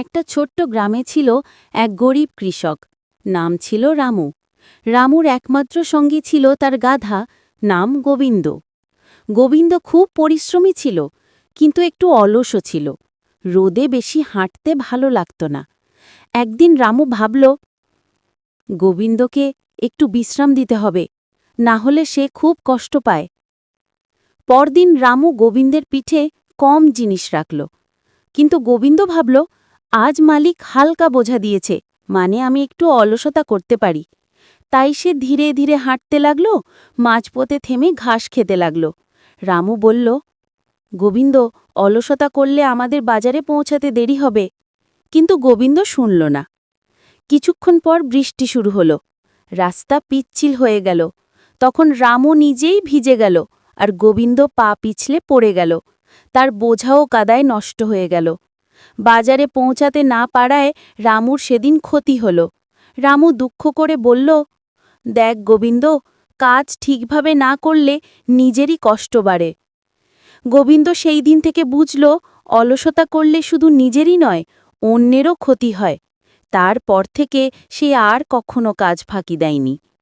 একটা ছোট্ট গ্রামে ছিল এক গরিব কৃষক। নাম ছিল রামু। রামুর একমাত্র সঙ্গী ছিল তার গাধা, নাম গোবিন্দ। গোবিন্দ খুব পরিশ্রমী ছিল, কিন্তু একটু অলসও ছিল। রোদে বেশি হাঁটতে ভালো লাগত না। একদিন রামু ভাবল, গোবিন্দকে একটু বিশ্রাম দিতে হবে, না হলে সে খুব কষ্ট পায়। পরদিন রামু গোবিন্দের পিঠে কম জিনিস রাখল। কিন্তু গোবিন্দ ভাবল আজ মালিক হালকা বোঝা দিয়েছে মানে আমি একটু অলসতা করতে পারি। তাই সে ধীরে ধীরে হাঁটতে লাগল, মাঝপথে থেমে ঘাস খেতে লাগল। রামু বলল, গোবিন্দ, অলসতা করলে আমাদের বাজারে পৌঁছাতে দেরি হবে। কিন্তু গোবিন্দ শুনল না। কিছুক্ষণ পর বৃষ্টি শুরু হল। রাস্তা পিচ্ছিল হয়ে গেল। তখন রামু নিজেই ভিজে গেল, আর গোবিন্দ পা পিছলে পড়ে গেল। তার বোঝাও কাদায় নষ্ট হয়ে গেল। বাজারে পৌঁছাতে না পারায় রামুর সেদিন ক্ষতি হল। রামু দুঃখ করে বলল, দেখ গোবিন্দ, কাজ ঠিকভাবে না করলে নিজেরই কষ্ট বাড়ে। গোবিন্দ সেই দিন থেকে বুঝল, অলসতা করলে শুধু নিজেরই নয়, অন্যেরও ক্ষতি হয়। তারপর থেকে সে আর কখনো কাজ ফাঁকি দেয়নি।